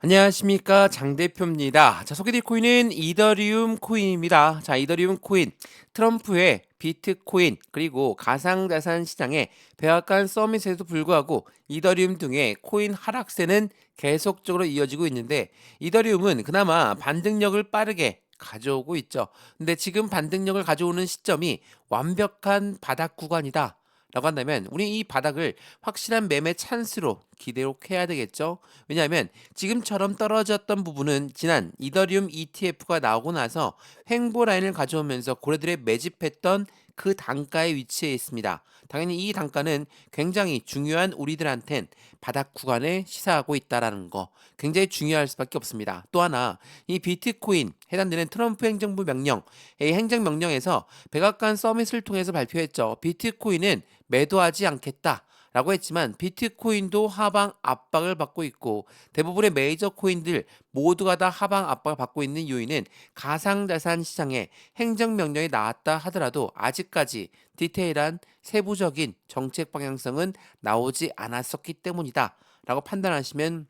안녕하십니까 장 대표입니다. 자 소개드릴 코인은 이더리움 코인입니다. 자 이더리움 코인 트럼프의 비트코인 그리고 가상자산 시장의 백악관 서밋에도 불구하고 이더리움 등의 코인 하락세는 계속적으로 이어지고 있는데 이더리움은 그나마 반등력을 빠르게 가져오고 있죠. 근데 지금 반등력을 가져오는 시점이 완벽한 바닥 구간이다. 라고 한다면 우리 이 바닥을 확실한 매매 찬스로 기대해야 되겠죠. 왜냐하면 지금처럼 떨어졌던 부분은 지난 이더리움 ETF가 나오고 나서 횡보 라인을 가져오면서 고래들의 매집했던 그 단가의 위치에 있습니다. 당연히 이 단가는 굉장히 중요한 우리들한텐 바닥 구간에 시사하고 있다라는 거 굉장히 중요할 수밖에 없습니다. 또 하나 이 비트코인 해당되는 트럼프 행정부 명령 이 행정 명령에서 백악관 서밋을 통해서 발표했죠. 비트코인은 매도하지 않겠다. 라고 했지만 비트코인도 하방 압박을 받고 있고 대부분의 메이저 코인들 모두가 다 하방 압박을 받고 있는 요인은 가상자산 시장에 행정명령이 나왔다 하더라도 아직까지 디테일한 세부적인 정책 방향성은 나오지 않았었기 때문이다 라고 판단하시면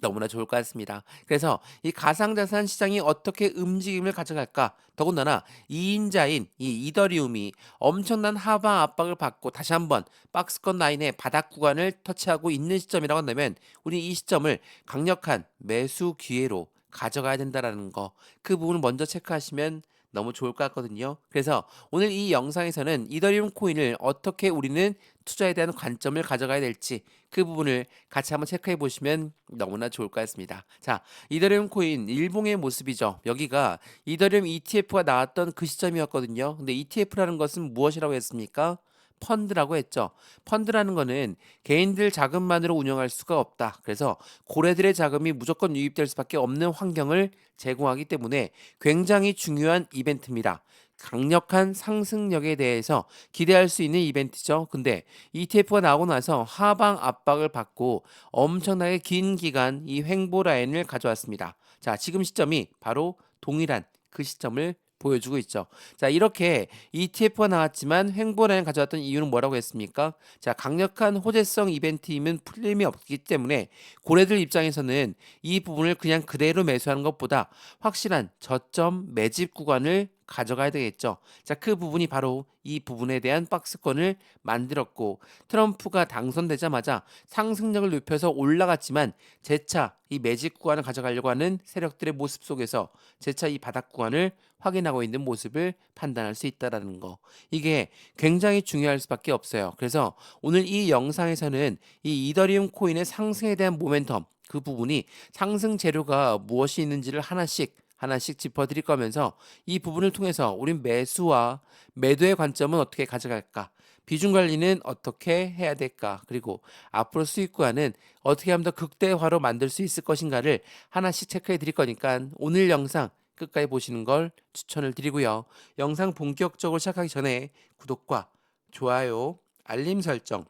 너무나 좋을 것 같습니다. 그래서 이 가상자산 시장이 어떻게 움직임을 가져갈까? 더군다나 2인자인 이 이더리움이 엄청난 하방 압박을 받고 다시 한번 박스권 라인의 바닥 구간을 터치하고 있는 시점이라고 한다면 우리 이 시점을 강력한 매수 기회로 가져가야 된다라는 거. 그 부분을 먼저 체크하시면 너무 좋을 것 같거든요. 그래서 오늘 이 영상에서는 이더리움 코인을 어떻게 우리는 투자에 대한 관점을 가져가야 될지 그 부분을 같이 한번 체크해 보시면 너무나 좋을 것 같습니다. 자, 이더리움 코인 일봉의 모습이죠. 여기가 이더리움 ETF가 나왔던 그 시점이었거든요. 근데 ETF라는 것은 무엇이라고 했습니까? 펀드라고 했죠. 펀드라는 거는 개인들 자금만으로 운영할 수가 없다. 그래서 고래들의 자금이 무조건 유입될 수밖에 없는 환경을 제공하기 때문에 굉장히 중요한 이벤트입니다. 강력한 상승력에 대해서 기대할 수 있는 이벤트죠. 근데 ETF가 나오고 나서 하방 압박을 받고 엄청나게 긴 기간 이 횡보 라인을 가져왔습니다. 자, 지금 시점이 바로 동일한 그 시점을 보여주고 있죠. 자, 이렇게 ETF가 나왔지만 횡보라인 가져왔던 이유는 뭐라고 했습니까? 자, 강력한 호재성 이벤트이면 풀림이 없기 때문에 고래들 입장에서는 이 부분을 그냥 그대로 매수하는 것보다 확실한 저점 매집 구간을 가져가야 되겠죠. 자, 그 부분이 바로 이 부분에 대한 박스권을 만들었고 트럼프가 당선되자마자 상승력을 높여서 올라갔지만 재차 이 매집 구간을 가져가려고 하는 세력들의 모습 속에서 재차 이 바닥 구간을 확인하고 있는 모습을 판단할 수 있다라는 거. 이게 굉장히 중요할 수밖에 없어요. 그래서 오늘 이 영상에서는 이 이더리움 코인의 상승에 대한 모멘텀 그 부분이 상승 재료가 무엇이 있는지를 하나씩 하나씩 짚어드릴 거면서 이 부분을 통해서 우린 매수와 매도의 관점은 어떻게 가져갈까? 비중 관리는 어떻게 해야 될까? 그리고 앞으로 수익 구간은 어떻게 하면 더 극대화로 만들 수 있을 것인가를 하나씩 체크해 드릴 거니까 오늘 영상 끝까지 보시는 걸 추천을 드리고요. 영상 본격적으로 시작하기 전에 구독과 좋아요, 알림 설정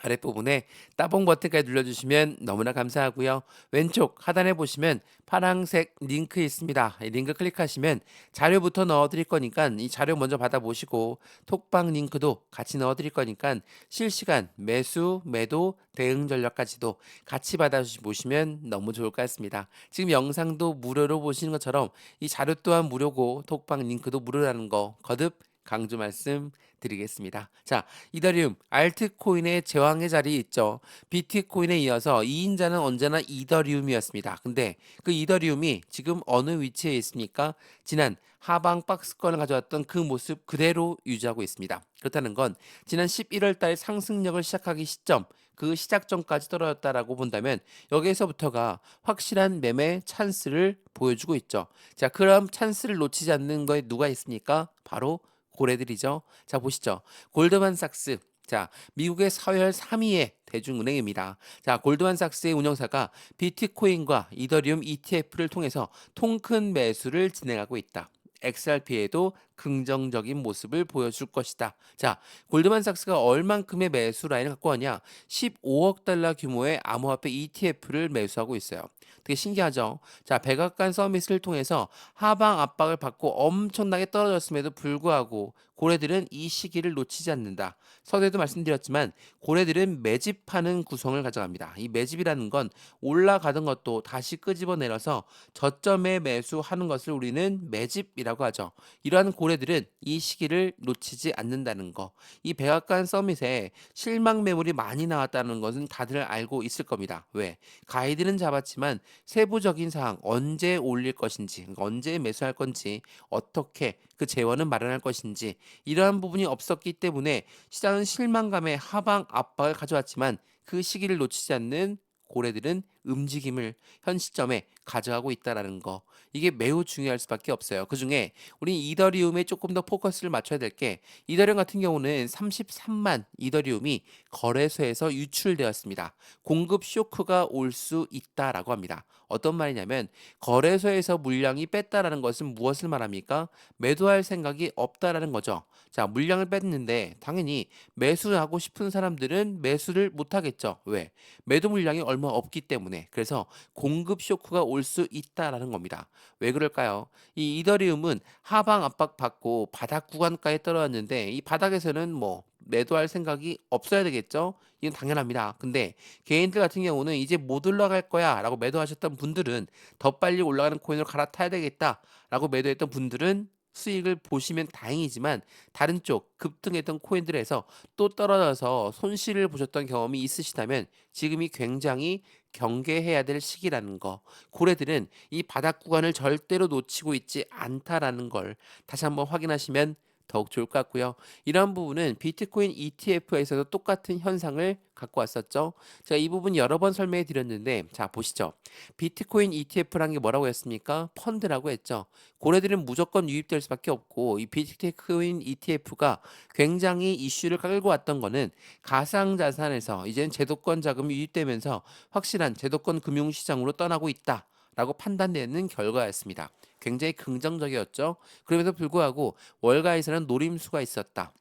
아랫부분에 따봉 버튼까지 눌러주시면 너무나 감사하고요. 왼쪽 하단에 보시면 파란색 링크 있습니다. 이 링크 클릭하시면 자료부터 넣어드릴 거니까 이 자료 먼저 받아보시고 톡방 링크도 같이 넣어드릴 거니까 실시간 매수, 매도, 대응 전략까지도 같이 받아보시면 너무 좋을 것 같습니다. 지금 영상도 무료로 보시는 것처럼 이 자료 또한 무료고 톡방 링크도 무료라는 거 거듭 강조 말씀 드리겠습니다. 자, 이더리움 알트코인의 제왕의 자리에 있죠. 비트코인에 이어서 2인자는 언제나 이더리움이었습니다. 근데 그 이더리움이 지금 어느 위치에 있습니까? 지난 하방 박스권을 가져왔던 그 모습 그대로 유지하고 있습니다. 그렇다는 건 지난 11월 달 상승력을 시작하기 시점 그 시작점까지 떨어졌다라고 본다면 여기에서부터가 확실한 매매 찬스를 보여주고 있죠. 자, 그럼 찬스를 놓치지 않는 거에 누가 있습니까? 바로 고래들이죠. 자, 보시죠. 골드만삭스. 자, 미국의 서열 3위의 대중은행입니다. 자, 골드만삭스의 운영사가 비트코인과 이더리움 ETF를 통해서 통큰 매수를 진행하고 있다. XRP에도 긍정적인 모습을 보여줄 것이다. 자, 골드만삭스가 얼만큼의 매수 라인을 갖고 왔냐? 15억 달러 규모의 암호화폐 ETF를 매수하고 있어요. 되게 신기하죠. 자, 백악관 서밋을 통해서 하방 압박을 받고 엄청나게 떨어졌음에도 불구하고 고래들은 이 시기를 놓치지 않는다. 서두에도 말씀드렸지만 고래들은 매집하는 구성을 가져갑니다. 이 매집이라는 건 올라가던 것도 다시 끄집어내려서 저점에 매수하는 것을 우리는 매집이라고 하죠. 이러한 고래들은 이 시기를 놓치지 않는다는 거. 이 백악관 서밋에 실망 매물이 많이 나왔다는 것은 다들 알고 있을 겁니다. 왜? 가이드는 잡았지만 세부적인 사항 언제 올릴 것인지, 그러니까 언제 매수할 건지, 어떻게 그 재원은 마련할 것인지 이러한 부분이 없었기 때문에 시장은 실망감에 하방 압박을 가져왔지만 그 시기를 놓치지 않는 고래들은 움직임을 현 시점에 가져가고 있다라는 거 이게 매우 중요할 수밖에 없어요. 그 중에 우리 이더리움에 조금 더 포커스를 맞춰야 될 게 이더리움 같은 경우는 33만 이더리움이 거래소에서 유출되었습니다. 공급 쇼크가 올 수 있다라고 합니다. 어떤 말이냐면 거래소에서 물량이 뺐다라는 것은 무엇을 말합니까? 매도할 생각이 없다라는 거죠. 자, 물량을 뺐는데 당연히 매수하고 싶은 사람들은 매수를 못 하겠죠. 왜? 매도 물량이 얼마 없기 때문에. 그래서 공급 쇼크가 올 수 있다라는 겁니다. 왜 그럴까요? 이 이더리움은 하방 압박 받고 바닥 구간까지 떨어졌는데 이 바닥에서는 뭐 매도할 생각이 없어야 되겠죠? 이건 당연합니다. 근데 개인들 같은 경우는 이제 못 올라갈 거야 라고 매도하셨던 분들은 더 빨리 올라가는 코인으로 갈아타야 되겠다 라고 매도했던 분들은 수익을 보시면 다행이지만 다른 쪽 급등했던 코인들에서 또 떨어져서 손실을 보셨던 경험이 있으시다면 지금이 굉장히 경계해야 될 시기라는 거. 고래들은 이 바닥 구간을 절대로 놓치고 있지 않다라는 걸 다시 한번 확인하시면 더욱 좋을 것 같고요. 이러한 부분은 비트코인 ETF에서도 똑같은 현상을 갖고 왔었죠. 제가 이 부분 여러 번 설명해 드렸는데 자 보시죠. 비트코인 ETF라는 게 뭐라고 했습니까? 펀드라고 했죠. 고래들은 무조건 유입될 수밖에 없고 이 비트코인 ETF가 굉장히 이슈를 끌고 왔던 거는 가상 자산에서 이제는 제도권 자금이 유입되면서 확실한 제도권 금융 시장으로 떠나고 있다. 라고 판단되는 결과였습니다. 굉장히 긍정적이었죠. 그럼에도 불구하고 월가에서는 노림수가 있었다.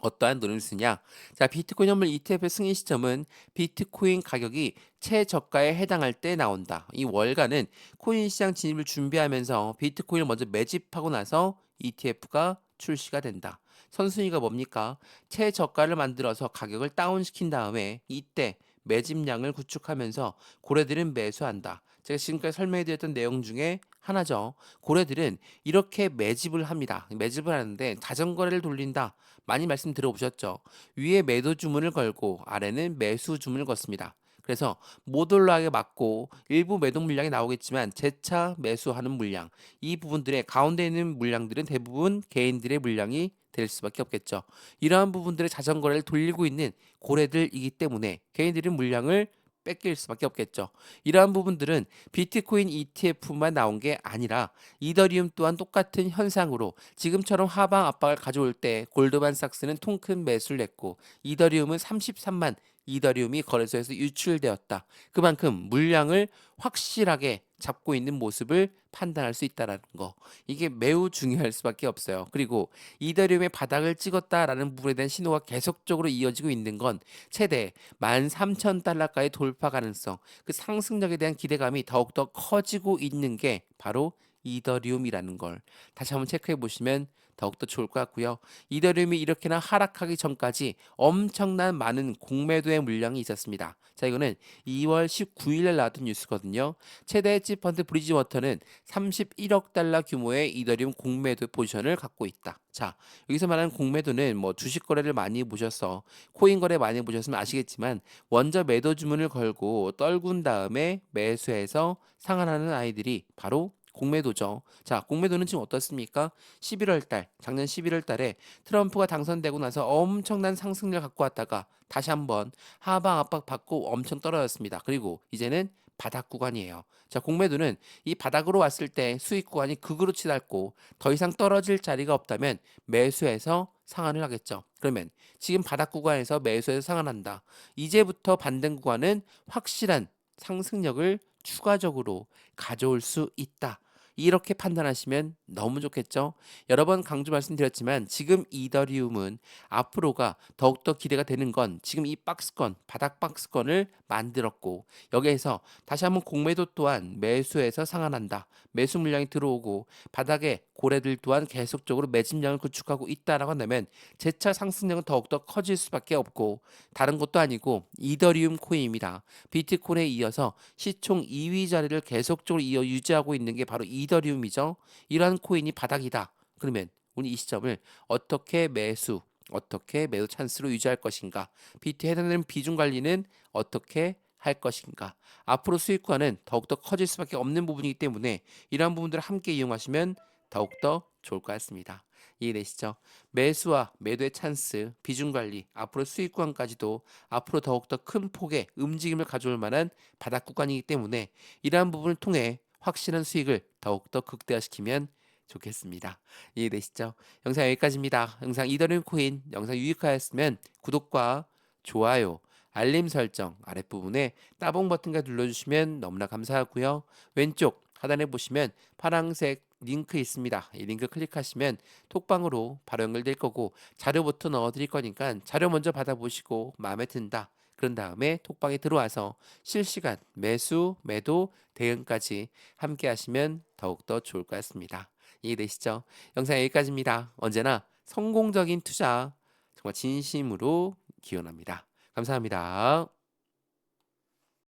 어떠한 노림수냐? 자, 비트코인 현물 ETF 승인 시점은 비트코인 가격이 최저가에 해당할 때 나온다. 이 월가는 코인 시장 진입을 준비하면서 비트코인을 먼저 매집하고 나서 ETF가 출시가 된다. 선순위가 뭡니까? 최저가를 만들어서 가격을 다운시킨 다음에 이때 매집량을 구축하면서 고래들은 매수한다. 제가 지금까지 설명해드렸던 내용 중에 하나죠. 고래들은 이렇게 매집을 합니다. 매집을 하는데 자전거를 돌린다. 많이 말씀 들어보셨죠? 위에 매도 주문을 걸고 아래는 매수 주문을 걷습니다. 그래서 못 올라가게 막고 일부 매도 물량이 나오겠지만 재차 매수하는 물량 이 부분들의 가운데 있는 물량들은 대부분 개인들의 물량이 될 수밖에 없겠죠. 이러한 부분들의 자전거를 돌리고 있는 고래들이기 때문에 개인들은 물량을 뺏길 수밖에 없겠죠. 이러한 부분들은 비트코인 ETF만 나온 게 아니라 이더리움 또한 똑같은 현상으로 지금처럼 하방 압박을 가져올 때 골드만삭스는 통큰 매수를 냈고 이더리움은 33만 이더리움이 거래소에서 유출되었다. 그만큼 물량을 확실하게 잡고 있는 모습을 판단할 수 있다라는 거. 이게 매우 중요할 수밖에 없어요. 그리고 이더리움의 바닥을 찍었다라는 부분에 대한 신호가 계속적으로 이어지고 있는 건 최대 13,000달러까지 돌파 가능성, 그 상승력에 대한 기대감이 더욱더 커지고 있는 게 바로 이더리움이라는 걸 다시 한번 체크해 보시면 더욱더 좋을 것 같고요. 이더리움이 이렇게나 하락하기 전까지 엄청난 많은 공매도의 물량이 있었습니다. 자, 이거는 2월 19일에 나왔던 뉴스거든요. 최대 헤지 펀드 브리지워터는 31억 달러 규모의 이더리움 공매도 포지션을 갖고 있다. 자, 여기서 말하는 공매도는 뭐 주식 거래를 많이 보셔서 코인 거래 많이 보셨으면 아시겠지만 먼저 매도 주문을 걸고 떨군 다음에 매수해서 상환하는 아이들이 바로 공매도죠. 자, 공매도는 지금 어떻습니까? 11월 달, 작년 11월 달에 트럼프가 당선되고 나서 엄청난 상승률 갖고 왔다가 다시 한번 하방 압박 받고 엄청 떨어졌습니다. 그리고 이제는 바닥 구간이에요. 자, 공매도는 이 바닥으로 왔을 때 수익 구간이 극으로 치닫고 더 이상 떨어질 자리가 없다면 매수해서 상한을 하겠죠. 그러면 지금 바닥 구간에서 매수해서 상한한다. 이제부터 반등 구간은 확실한 상승력을 추가적으로 가져올 수 있다. 이렇게 판단하시면 너무 좋겠죠. 여러 번 강조 말씀드렸지만 지금 이더리움은 앞으로가 더욱더 기대가 되는 건 지금 이 박스권, 바닥 박스권을 만들었고 여기에서 다시 한번 공매도 또한 매수에서 상한한다. 매수 물량이 들어오고 바닥에 고래들 또한 계속적으로 매집량을 구축하고 있다라고 한다면 재차 상승력은 더욱더 커질 수밖에 없고 다른 것도 아니고 이더리움 코인입니다. 비트코인에 이어서 시총 2위 자리를 계속적으로 이어 유지하고 있는 게 바로 이더리움이죠. 이러한 코인이 바닥이다. 그러면 우리 이 시점을 어떻게 매수, 어떻게 매도 찬스로 유지할 것인가? 비트에 해당되는 비중 관리는 어떻게 할 것인가? 앞으로 수익과는 더욱더 커질 수밖에 없는 부분이기 때문에 이러한 부분들을 함께 이용하시면 더욱더 좋을 것 같습니다. 이해되시죠? 매수와 매도의 찬스, 비중 관리, 앞으로 수익 구간까지도 앞으로 더욱더 큰 폭의 움직임을 가져올 만한 바닥 구간이기 때문에 이러한 부분을 통해 확실한 수익을 더욱더 극대화시키면 좋겠습니다. 이해되시죠? 영상 여기까지입니다. 영상 이더리움 코인 영상 유익하였으면 구독과 좋아요, 알림 설정 아랫부분에 따봉 버튼과 눌러주시면 너무나 감사하고요. 왼쪽 하단에 보시면 파란색 링크 있습니다. 이 링크 클릭하시면 톡방으로 바로 연결될 거고 자료부터 넣어 드릴 거니까 자료 먼저 받아보시고 마음에 든다. 그런 다음에 톡방에 들어와서 실시간 매수, 매도, 대응까지 함께 하시면 더욱더 좋을 것 같습니다. 이해되시죠? 영상 여기까지입니다. 언제나 성공적인 투자 정말 진심으로 기원합니다. 감사합니다.